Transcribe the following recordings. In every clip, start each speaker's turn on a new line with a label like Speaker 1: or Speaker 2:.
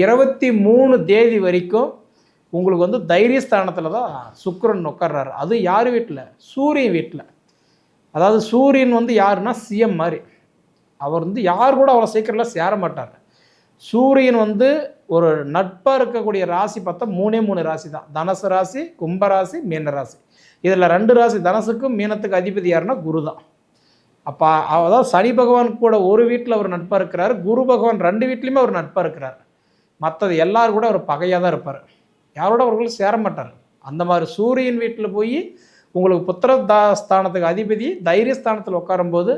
Speaker 1: இருபத்தி மூணு தேதி வரைக்கும் உங்களுக்கு வந்து தைரியஸ்தானத்தில் தான் சுக்கிரன் உட்கார்றாரு அது யார் வீட்டில் சூரியன் வீட்டில் அதாவது சூரியன் வந்து யாருன்னா சிஎம் மாதிரி. அவர் வந்து யார் கூட அவ்வளோ சீக்கிரம்லாம் சேர மாட்டார். சூரியன் வந்து ஒரு நட்பாக இருக்கக்கூடிய ராசி பார்த்தா மூணே மூணு ராசி தான் தனுசு ராசி கும்பராசி மீன ராசி. இதில் ரெண்டு ராசி தனுசுக்கும் மீனத்துக்கு அதிபதி யாருன்னா குரு தான் அப்போ அதாவது சனி பகவான் கூட ஒரு வீட்டில் அவர் நட்பாக இருக்கிறார். குரு பகவான் ரெண்டு வீட்லேயுமே அவர் நட்பாக இருக்கிறார். மற்றது எல்லாரும் கூட அவர் பகையாக தான் இருப்பார். யாரோட அவர்களும் சேர மாட்டார். அந்த மாதிரி சூரியன் வீட்டில் போய் உங்களுக்கு புத்திர தா ஸ்தானத்துக்கு அதிபதி தைரியஸ்தானத்தில் உட்காரும்போது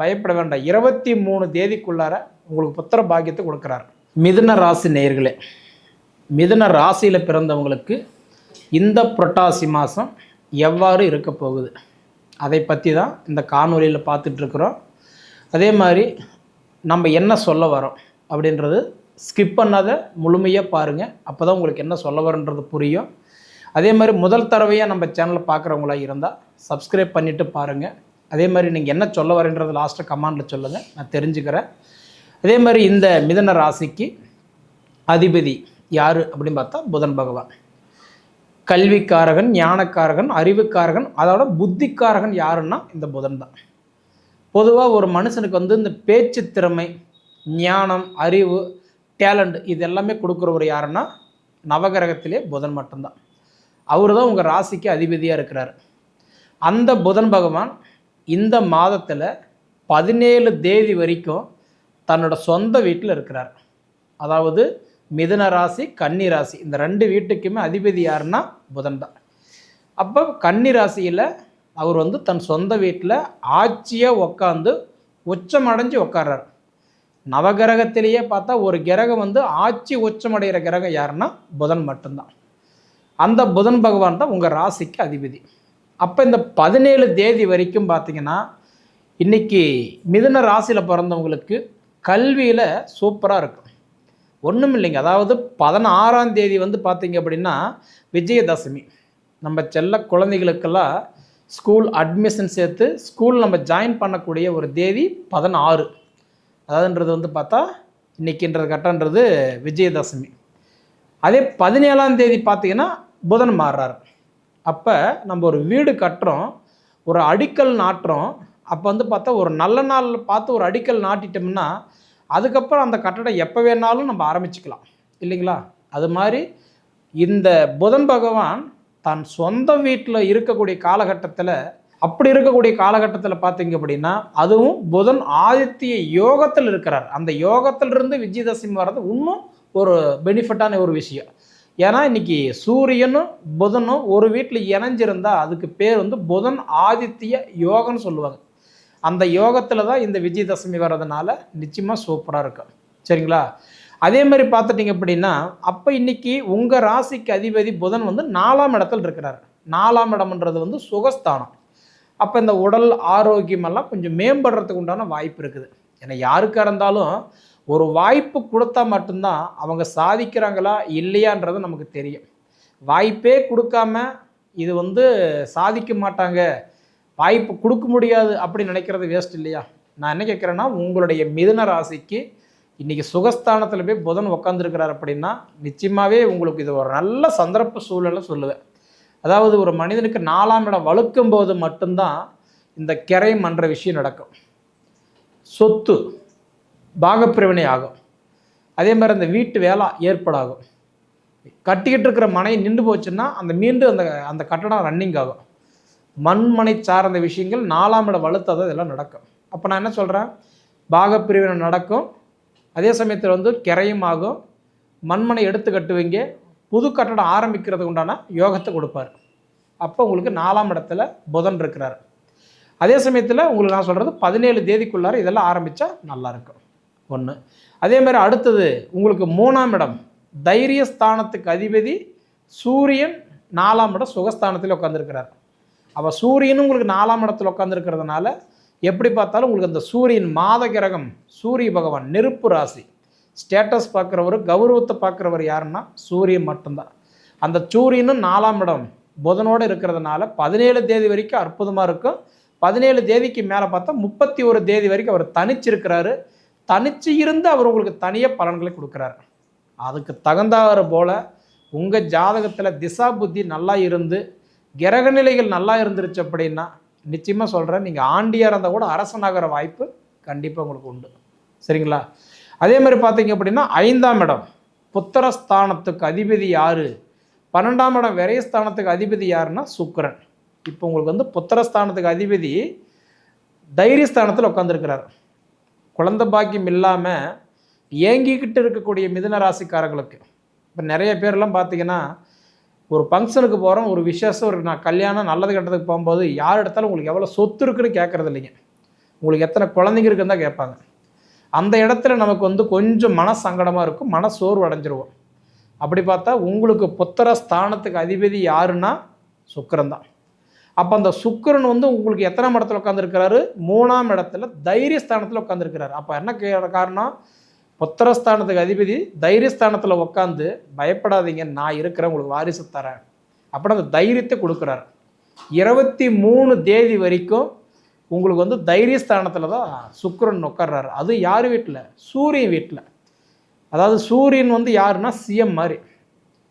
Speaker 1: பயப்பட வேண்டாம். இருபத்தி மூணு தேதிக்குள்ளார உங்களுக்கு புத்திர பாக்கியத்தை கொடுக்குறார். மிதுன ராசி நேயர்களே மிதுன ராசியில் பிறந்தவங்களுக்கு இந்த புரட்டாசி மாதம் எவ்வாறு இருக்க போகுது? அதை பற்றி தான் இந்த காணொலியில் பார்த்துட்ருக்குறோம் அதே மாதிரி நம்ம என்ன சொல்ல வரோம் அப்படின்றது ஸ்கிப் பண்ணாத முழுமையாக பாருங்கள் அப்போ தான் உங்களுக்கு என்ன சொல்ல வரன்றது புரியும். அதே மாதிரி முதல் தடவையாக நம்ம சேனலை பார்க்குறவங்களா இருந்தால் சப்ஸ்கிரைப் பண்ணிவிட்டு பாருங்கள் அதே மாதிரி நீங்கள் என்ன சொல்ல வரேன்றது லாஸ்ட்டாக கமாண்டில் சொல்லுங்கள் நான் தெரிஞ்சுக்கிறேன். அதே மாதிரி இந்த மிதன ராசிக்கு அதிபதி யார் அப்படின்னு பார்த்தா புதன் பகவான். கல்விக்காரகன் ஞானக்காரகன் அறிவுக்காரகன் அதோட புத்திக்காரகன் யாருன்னா இந்த புதன் தான். பொதுவாக ஒரு மனுஷனுக்கு வந்து இந்த பேச்சு திறமை ஞானம் அறிவு டேலண்ட் இது எல்லாமே கொடுக்குறவர் யாருன்னா நவகிரகத்திலே புதன் மட்டும்தான். அவர் தான் உங்கள் ராசிக்கு அதிபதியாக இருக்கிறார். அந்த புதன் பகவான் இந்த மாதத்தில் பதினேழு தேதி வரைக்கும் தன்னோட சொந்த வீட்டில் இருக்கிறார். அதாவது மிதுன ராசி கன்னி ராசி இந்த ரெண்டு வீட்டுக்குமே அதிபதி யாருன்னா புதன் தான். அப்போ கன்னி ராசியில் அவர் வந்து தன் சொந்த வீட்டில் ஆட்சியாக உக்காந்து உச்சமடைஞ்சு உட்கார்றார் நவகிரகத்திலேயே பார்த்தா ஒரு கிரகம் வந்து ஆட்சி உச்சமடைகிற கிரகம் யாருன்னா புதன் மட்டும்தான். அந்த புதன் பகவான் தான் உங்கள் ராசிக்கு அதிபதி. அப்போ இந்த பதினேழு தேதி வரைக்கும் பார்த்தீங்கன்னா இன்றைக்கி மிதுன ராசியில் பிறந்தவங்களுக்கு கல்வியில் சூப்பராக இருக்கும். ஒன்றும் இல்லைங்க. அதாவது பதினாறாம் தேதி வந்து பார்த்தீங்க அப்படின்னா விஜயதசமி. நம்ம செல்ல குழந்தைகளுக்கெல்லாம் ஸ்கூல் அட்மிஷன் சேர்த்து ஸ்கூல் நம்ம ஜாயின் பண்ணக்கூடிய ஒரு தேதி பதினாறு. அதாவதுன்றது வந்து பார்த்தா இன்னைக்குன்றது கட்டன்றது விஜயதசமி. அதே பதினேழாம் தேதி பார்த்தீங்கன்னா புதன் மாறுறாரு. அப்போ நம்ம ஒரு வீடு கட்டுறோம் ஒரு அடிக்கல் நாட்டுறோம் அப்போ வந்து பார்த்தா ஒரு நல்ல நாள் பார்த்து ஒரு அடிக்கல் நாட்டிட்டோம்னா அதுக்கப்புறம் அந்த கட்டடம் எப்போ வேணாலும் நம்ம ஆரம்பிச்சுக்கலாம். இல்லைங்களா? அது மாதிரி இந்த புதன் பகவான் தன் சொந்த வீட்டில் இருக்கக்கூடிய காலகட்டத்தில் அப்படி இருக்கக்கூடிய காலகட்டத்தில் பார்த்தீங்க அப்படின்னா அதுவும் புதன் ஆதித்ய யோகத்தில் இருக்கிறார். அந்த யோகத்திலிருந்து விஜயதசமி வர்றது இன்னும் ஒரு பெனிஃபிட்டான ஒரு விஷயம். ஏன்னா இன்னைக்கு சூரியனும் புதனும் ஒரு வீட்டில் இணைஞ்சிருந்தா அதுக்கு பேர் வந்து புதன் ஆதித்ய யோகம்னு சொல்லுவாங்க. அந்த யோகத்தில் தான் இந்த விஜயதசமி வர்றதுனால நிச்சயமாக சூப்பராக இருக்கும். சரிங்களா? அதே மாதிரி பார்த்துட்டிங்க அப்படின்னா அப்போ இன்னைக்கு உங்கள் ராசிக்கு அதிபதி புதன் வந்து நாலாம் இடத்துல இருக்கிறார். நாலாம் இடம்ன்றது வந்து சுகஸ்தானம். அப்போ இந்த உடல் ஆரோக்கியமெல்லாம் கொஞ்சம் மேம்படுறதுக்கு உண்டான வாய்ப்பு இருக்குது. ஏன்னா யாருக்காக இருந்தாலும் ஒரு வாய்ப்பு கொடுத்தா மட்டும்தான் அவங்க சாதிக்கிறாங்களா இல்லையான்றது நமக்கு தெரியும். வாய்ப்பே கொடுக்காம இது வந்து சாதிக்க மாட்டாங்க. வாய்ப்பு கொடுக்க முடியாது அப்படின்னு நினைக்கிறது வேஸ்ட் இல்லையா? நான் என்ன கேட்குறேன்னா உங்களுடைய மிதுன ராசிக்கு இன்றைக்கி சுகஸ்தானத்தில் போய் புதன் உட்காந்துருக்கிறார் அப்படின்னா நிச்சயமாகவே உங்களுக்கு இது ஒரு நல்ல சந்தர்ப்ப சூழலை சொல்லுவேன். அதாவது ஒரு மனிதனுக்கு நாலாம் இடம் வழுக்கும் போது மட்டும்தான் இந்த கிரை மன்ற விஷயம் நடக்கும். சொத்து பாகப்பிரிவினை ஆகும். அதே மாதிரி அந்த வீட்டு வேலை ஏற்பாடாகும். கட்டிக்கிட்டு இருக்கிற மனை நின்று போச்சுன்னா அந்த மீண்டும் அந்த அந்த கட்டடம் ரன்னிங் ஆகும். மண்மனை சார்ந்த விஷயங்கள் நாலாம் இடம் வலுத்தது இதெல்லாம் நடக்கும். அப்போ நான் என்ன சொல்கிறேன் பாகப்பிரிவினை நடக்கும். அதே சமயத்தில் வந்து கிரையும் ஆகும். மண்மனை எடுத்து கட்டுவீங்க. புது கட்டடம் ஆரம்பிக்கிறது உண்டான யோகத்தை கொடுப்பார். அப்போ உங்களுக்கு நாலாம் இடத்துல புதன் இருக்கிறார். அதே சமயத்தில் உங்களுக்கு நான் சொல்கிறது பதினேழு தேதிக்குள்ளார இதெல்லாம் ஆரம்பித்தா நல்லாயிருக்கும் ஒன்று அதே மாதிரி அடுத்தது உங்களுக்கு மூணாம் இடம் தைரிய ஸ்தானத்துக்கு அதிபதி சூரியன் நாலாம் இடம் சுகஸ்தானத்தில் உட்காந்துருக்கிறார் அப்போ சூரியனும் உங்களுக்கு நாலாம் இடத்துல உட்காந்துருக்கிறதுனால எப்படி பார்த்தாலும் உங்களுக்கு அந்த சூரியன் மாத கிரகம் சூரிய பகவான் நெருப்பு ராசி. ஸ்டேட்டஸ் பார்க்குறவர் கௌரவத்தை பார்க்குறவர் யாருன்னா சூரியன் மட்டும்தான். அந்த சூரியனும் நாலாம் இடம் புதனோடு இருக்கிறதுனால பதினேழு தேதி வரைக்கும் அற்புதமாக இருக்கும். பதினேழு தேதிக்கு மேலே பார்த்தா முப்பத்தி ஒரு தேதி வரைக்கும் அவர் தனிச்சிருக்கிறாரு. தனிச்சு இருந்து அவர் உங்களுக்கு தனியாக பலன்களை கொடுக்குறாரு. அதுக்கு தகுந்தாறு போல் உங்கள் ஜாதகத்தில் திசா புத்தி நல்லா இருந்து கிரக நிலைகள் நல்லா இருந்துருச்சு அப்படின்னா நிச்சயமாக சொல்கிறேன் நீங்கள் ஆண்டியாக இருந்தால் கூட அரசனாகிற வாய்ப்பு கண்டிப்பாக உங்களுக்கு உண்டு. சரிங்களா? அதே மாதிரி பார்த்தீங்க அப்படின்னா ஐந்தாம் இடம் புத்திரஸ்தானத்துக்கு அதிபதி யார்? பன்னெண்டாம் இடம் விரயஸ்தானத்துக்கு அதிபதி யாருன்னா சுக்கரன். இப்போ உங்களுக்கு வந்து புத்திரஸ்தானத்துக்கு அதிபதி தைரியஸ்தானத்தில் உட்காந்துருக்கிறார் குழந்தை பாக்கியம் இல்லாமல் ஏங்கிக்கிட்டு இருக்கக்கூடிய மிதுன ராசிக்காரங்களுக்கு இப்போ நிறைய பேர்லாம் பார்த்தீங்கன்னா ஒரு ஃபங்க்ஷனுக்கு போகிறோம் ஒரு விசேஷம் ஒரு நான் கல்யாணம் நல்லது கெட்டதுக்கு போகும்போது யார் எடுத்தாலும் உங்களுக்கு எவ்வளோ சொத்து இருக்குன்னு கேட்குறது இல்லைங்க. உங்களுக்கு எத்தனை குழந்தைங்க இருக்குன்னு தான் கேட்பாங்க. அந்த இடத்துல நமக்கு வந்து கொஞ்சம் மன சங்கடமாக இருக்கும் மன சோர்வு அடைஞ்சிருவோம். அப்படி பார்த்தா உங்களுக்கு புத்திர ஸ்தானத்துக்கு அதிபதி யாருன்னா சுக்கரன் தான் அப்போ அந்த சுக்கரன் வந்து உங்களுக்கு எத்தனாம் இடத்துல உட்காந்துருக்கிறாரு மூணாம் இடத்துல தைரியஸ்தானத்தில் உட்காந்துருக்கிறாரு அப்போ என்ன கே- காரணம்? புத்திரஸ்தானத்துக்கு அதிபதி தைரியஸ்தானத்தில் உட்காந்து பயப்படாதீங்க நான் இருக்கிறேன் உங்களுக்கு வாரிசு தரேன். அப்படின்னு அந்த தைரியத்தை கொடுக்குறாரு. இருபத்தி மூணு தேதி வரைக்கும் உங்களுக்கு வந்து தைரியஸ்தானத்தில் தான் சுக்கரன் உட்கார்றாரு அது யார் வீட்டில் சூரியன் வீட்டில் அதாவது சூரியன் வந்து யாருன்னா சிஎம் மாதிரி.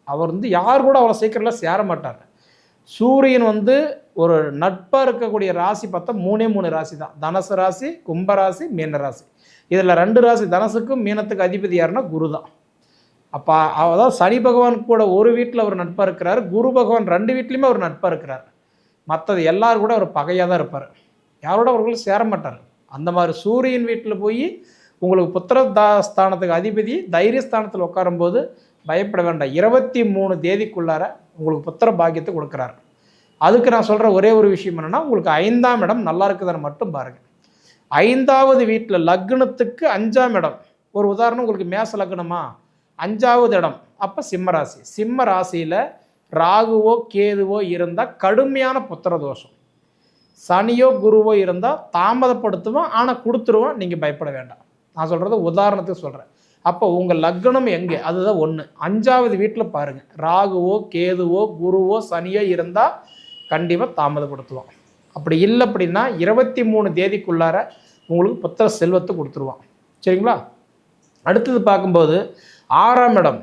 Speaker 1: அவர் வந்து யார் கூட அவ்வளோ சீக்கிரம்லாம் சேர மாட்டார். சூரியன் வந்து ஒரு நட்பாக இருக்கக்கூடிய ராசி பார்த்தா மூணே மூணு ராசி தான் தனுசு ராசி கும்பராசி மீன ராசி. இதில் ரெண்டு ராசி தனுசுக்கும் மீனத்துக்கு அதிபதி யாருன்னா குரு தான் அப்போ அதாவது சனி பகவான் கூட ஒரு வீட்டில் அவர் நட்பாக இருக்கிறார். குரு பகவான் ரெண்டு வீட்லேயுமே அவர் நட்பாக இருக்கிறார். மற்றது எல்லாரும் கூட அவர் பகையாக தான் இருப்பார். யாரோட அவர்களும் சேர மாட்டார் அந்த மாதிரி சூரியன் வீட்டில் போய் உங்களுக்கு புத்திர தா ஸ்தானத்துக்கு அதிபதி தைரியஸ்தானத்தில் உட்காரும்போது பயப்பட வேண்டாம். இருபத்தி மூணு தேதிக்குள்ளார உங்களுக்கு புத்திர பாக்கியத்தை கொடுக்குறாரு. அதுக்கு நான் சொல்கிற ஒரே ஒரு விஷயம் என்னென்னா உங்களுக்கு ஐந்தாம் இடம் நல்லா இருக்குதுன்னு மட்டும் பாருங்கள் ஐந்தாவது வீட்டில் லக்னத்துக்கு அஞ்சாம் இடம். ஒரு உதாரணம் உங்களுக்கு மேச லக்னமா? அஞ்சாவது இடம். அப்போ சிம்ம ராசி. சிம்ம ராசியில் ராகுவோ கேதுவோ இருந்தால் கடுமையான புத்திர தோஷம். சனியோ குருவோ இருந்தால் தாமதப்படுத்துவோம் ஆனால் கொடுத்துருவோம் நீங்கள் பயப்பட வேண்டாம். நான் சொல்கிறது உதாரணத்துக்கு சொல்கிறேன் அப்போ உங்கள் லக்னம் எங்கே? அதுதான் ஒன்று அஞ்சாவது வீட்டில் பாருங்கள் ராகுவோ கேதுவோ குருவோ சனியோ இருந்தால் கண்டிப்பாக தாமதப்படுத்துவோம் அப்படி இல்லை அப்படின்னா இருபத்தி மூணு தேதிக்குள்ளார உங்களுக்கு புத்திர செல்வத்தை கொடுத்துருவான். சரிங்களா? அடுத்தது பார்க்கும்போது ஆறாம் இடம்.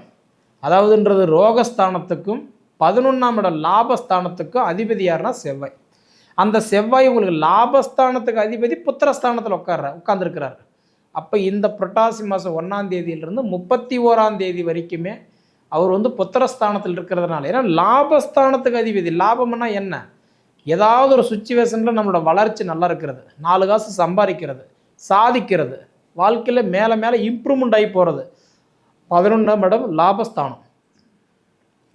Speaker 1: அதாவதுன்றது ரோகஸ்தானத்துக்கும் பதினொன்றாம் இடம் லாபஸ்தானத்துக்கும் அதிபதி யாருன்னா செவ்வாய். அந்த செவ்வாய் உங்களுக்கு லாபஸ்தானத்துக்கு அதிபதி புத்திரஸ்தானத்தில் உட்கார்ற உட்கார்ந்துருக்கிறார். அப்போ இந்த புரட்டாசி மாதம் ஒன்றாம் தேதியிலிருந்து முப்பத்தி ஓராம் தேதி வரைக்குமே அவர் வந்து புத்திரஸ்தானத்தில் இருக்கிறதுனால ஏன்னா லாபஸ்தானத்துக்கு அதிபதி லாபம்னா என்ன? ஏதாவது ஒரு சுச்சுவேஷனில் நம்மளோட வளர்ச்சி நல்லா இருக்கிறது. நாலு காசு சம்பாதிக்கிறது சாதிக்கிறது வாழ்க்கையில் மேலே மேலே இம்ப்ரூவ்மெண்ட் ஆகி போகிறது பதினொன்றாம் இடம் லாபஸ்தானம்.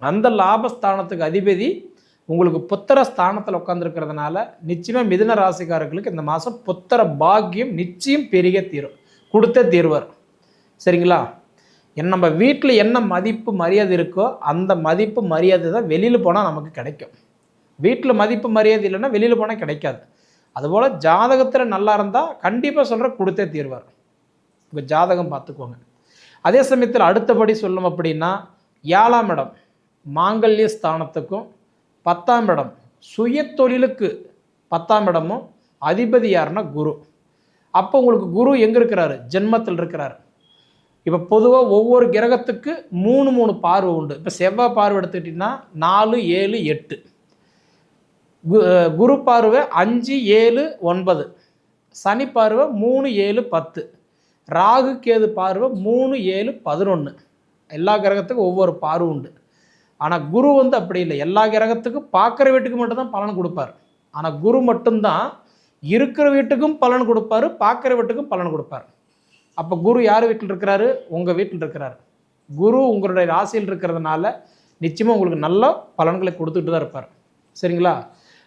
Speaker 1: அந்த லாபஸ்தானத்துக்கு அதிபதி உங்களுக்கு புத்திர ஸ்தானத்தில் உட்காந்துருக்கிறதுனால நிச்சயமாக மிதுன ராசிக்காரர்களுக்கு இந்த மாதம் புத்திர பாக்கியம் நிச்சயம் பெரிய தீரும். கொடுத்தே தீர்வர். சரிங்களா? என் நம்ம வீட்டில் என்ன மதிப்பு மரியாதை இருக்கோ அந்த மதிப்பு மரியாதை தான் வெளியில் போனால் நமக்கு கிடைக்கும். வீட்டில் மதிப்பு மரியாதை இல்லைன்னா வெளியில் போனால் கிடைக்காது. அதுபோல் ஜாதகத்தில் நல்லா இருந்தால் கண்டிப்பாக சொல்கிற கொடுத்தே தீர்வார். உங்கள் ஜாதகம் பார்த்துக்கோங்க. அதே சமயத்தில் அடுத்தபடி சொல்லணும் அப்படின்னா ஏழாம் இடம் மாங்கல்ய ஸ்தானத்துக்கும் பத்தாம் இடம். சுய தொழிலுக்கு பத்தாம் இடமும் அதிபதி யாருன்னா குரு. அப்போ உங்களுக்கு குரு எங்கே இருக்கிறாரு? ஜென்மத்தில் இருக்கிறாரு. இப்போ பொதுவாக ஒவ்வொரு கிரகத்துக்கு மூணு மூணு பார்வை உண்டு. இப்போ செவ்வாய் பார்வை எடுத்துக்கிட்டிங்கன்னா நாலு ஏழு எட்டு. கு- குரு பார்வை அஞ்சு ஏழு ஒன்பது. சனி பார்வை மூணு ஏழு பத்து. ராகு கேது பார்வை மூணு ஏழு பதினொன்று எல்லா கிரகத்துக்கும் ஒவ்வொரு பார்வை உண்டு. ஆனால் குரு வந்து அப்படி இல்லை. எல்லா கிரகத்துக்கும் பார்க்குற வீட்டுக்கு மட்டும்தான் பலன் கொடுப்பார். ஆனால் குரு மட்டும்தான் இருக்கிற வீட்டுக்கும் பலன் கொடுப்பாரு பார்க்குற வீட்டுக்கும் பலன் கொடுப்பார். அப்போ குரு யார் வீட்டில் இருக்கிறாரு? உங்கள் வீட்டில் இருக்கிறாரு. குரு உங்களுடைய ராசியில் இருக்கிறதுனால நிச்சயமாக உங்களுக்கு நல்ல பலன்களை கொடுத்துட்டு தான் இருப்பார். சரிங்களா?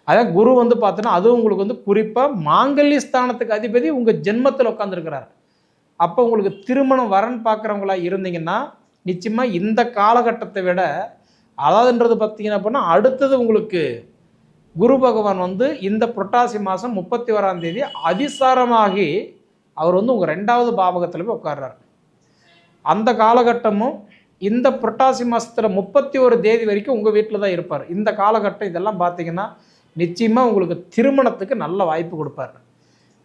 Speaker 1: அதான் குரு வந்து பார்த்தோன்னா அதுவும் உங்களுக்கு வந்து குறிப்பாக மாங்கல்ய ஸ்தானத்துக்கு அதிபதி உங்கள் ஜென்மத்தில் உட்காந்துருக்கிறார் அப்போ உங்களுக்கு திருமணம் வரன் பார்க்குறவங்களா இருந்தீங்கன்னா நிச்சயமாக இந்த காலகட்டத்தை விட அதாவதுன்றது பார்த்தீங்கன்னா அப்படின்னா அடுத்தது உங்களுக்கு குரு பகவான் வந்து இந்த புரட்டாசி மாதம் முப்பத்தி ஓராம் தேதி அதிசாரமாகி அவர் வந்து உங்கள் ரெண்டாவது பாவகத்தில் போய் உட்கார்றார். அந்த காலகட்டமும் இந்த புரட்டாசி மாதத்தில் முப்பத்தி ஒரு தேதி வரைக்கும் உங்கள் வீட்டில் தான் இருப்பார். இந்த காலகட்டம் இதெல்லாம் பார்த்தீங்கன்னா நிச்சயமாக உங்களுக்கு திருமணத்துக்கு நல்ல வாய்ப்பு கொடுப்பார்.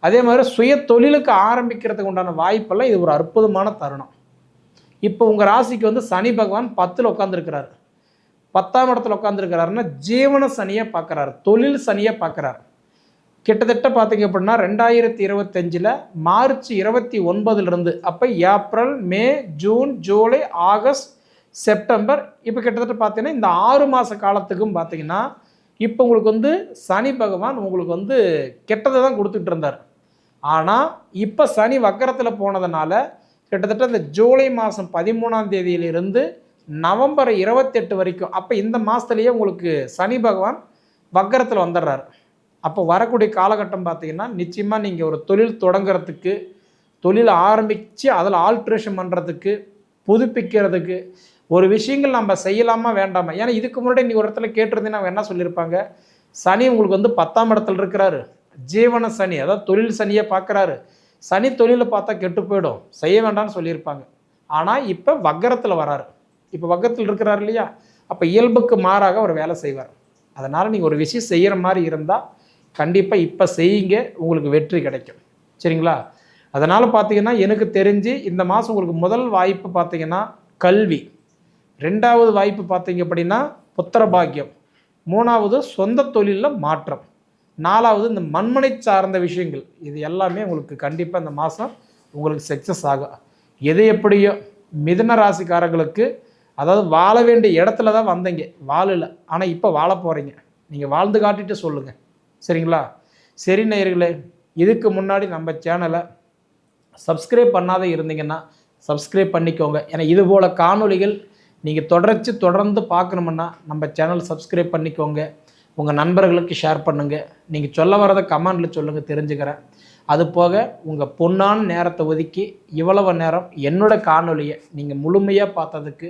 Speaker 1: அதே மாதிரி சுய தொழிலுக்கு ஆரம்பிக்கிறதுக்கு உண்டான வாய்ப்பெல்லாம் இது ஒரு அற்புதமான தருணம். இப்போ உங்கள் ராசிக்கு வந்து சனி பகவான் பத்தில் உட்காந்துருக்கிறாரு பத்தாம் இடத்துல உட்காந்துருக்கிறாருன்னா ஜீவன சனியை பார்க்குறாரு தொழில் சனியை பார்க்குறாரு. கிட்டத்தட்ட பார்த்தீங்க அப்படின்னா ரெண்டாயிரத்தி இருபத்தஞ்சில் மார்ச் இருபத்தி ஒன்பதுலேருந்து அப்போ April May June July August September இப்போ கிட்டத்தட்ட பார்த்தீங்கன்னா இந்த ஆறு மாத காலத்துக்கும் பார்த்தீங்கன்னா இப்போ உங்களுக்கு வந்து சனி பகவான் உங்களுக்கு வந்து கெட்டதை தான் கொடுத்துட்டு இருந்தார் ஆனால் இப்போ சனி வக்கரத்தில் போனதுனால கிட்டத்தட்ட இந்த ஜூலை மாதம் பதிமூணாம் தேதியிலிருந்து நவம்பர் இருபத்தெட்டு வரைக்கும். அப்போ இந்த மாதத்துலேயே உங்களுக்கு சனி பகவான் வக்கரத்தில் வந்துடுறாரு. அப்போ வரக்கூடிய காலகட்டம் பார்த்தீங்கன்னா நிச்சயமாக நீங்கள் ஒரு தொழில் தொடங்குறதுக்கு தொழில் ஆரம்பித்து அதில் ஆல்ட்ரேஷன் பண்ணுறதுக்கு புதுப்பிக்கிறதுக்கு ஒரு விஷயங்கள் நம்ம செய்யலாமா வேண்டாமா? ஏன்னா இதுக்கு முன்னாடி நீ ஒரு இடத்துல கேட்டிருந்தீங்கன்னா அவங்க என்ன சொல்லியிருப்பாங்க? சனி உங்களுக்கு வந்து பத்தாம் இடத்துல இருக்கிறாரு. ஜீவன சனி அதாவது தொழில் சனியை பார்க்குறாரு. சனி தொழிலை பார்த்தா கெட்டு போயிடும். செய்ய வேண்டாம்னு சொல்லியிருப்பாங்க. ஆனால் இப்போ வக்கரத்தில் வராரு. இப்போ வக்கத்தில் இருக்கிறார் இல்லையா? அப்போ இயல்புக்கு மாறாக அவர் வேலை செய்வார். அதனால் நீங்கள் ஒரு விஷயம் செய்கிற மாதிரி இருந்தால் கண்டிப்பாக இப்போ செய்யுங்க உங்களுக்கு வெற்றி கிடைக்கும். சரிங்களா? அதனால் பார்த்தீங்கன்னா எனக்கு தெரிஞ்சு இந்த மாதம் உங்களுக்கு முதல் வாய்ப்பு பார்த்தீங்கன்னா கல்வி. ரெண்டாவது வாய்ப்பு பார்த்தீங்க அப்படின்னா புத்திர பாக்கியம். மூணாவது சொந்த தொழிலில் மாற்றம். நாலாவது இந்த மண்மனை சார்ந்த விஷயங்கள். இது எல்லாமே உங்களுக்கு கண்டிப்பாக இந்த மாதம் உங்களுக்கு சக்ஸஸ் ஆகும். எது எப்படியோ மிதுன ராசிக்காரங்களுக்கு அதாவது வாழ வேண்டிய இடத்துல தான் வந்தீங்க. வாழல. ஆனால் இப்போ வாழ போகிறீங்க நீங்கள் வாழ்ந்து காட்டிட்டு சொல்லுங்கள் சரிங்களா? சரி நேயர்களே இதுக்கு முன்னாடி நம்ம சேனலை சப்ஸ்கிரைப் பண்ணாத இருந்தீங்கன்னா சப்ஸ்கிரைப் பண்ணிக்கோங்க. ஏன்னா இது போல் நீங்கள் தொடர்ச்சி தொடர்ந்து பார்க்கணுமுன்னா நம்ம சேனல் சப்ஸ்கிரைப் பண்ணிக்கோங்க. உங்கள் நண்பர்களுக்கு ஷேர் பண்ணுங்கள் நீங்கள் சொல்ல வரதை கமெண்டில் சொல்லுங்கள் தெரிஞ்சுக்கிறேன். அது போக உங்கள் பொன்னான நேரத்தை ஒதுக்கி இவ்வளவு நேரம் என்னோட காணொலியை நீங்கள் முழுமையாக பார்த்ததுக்கு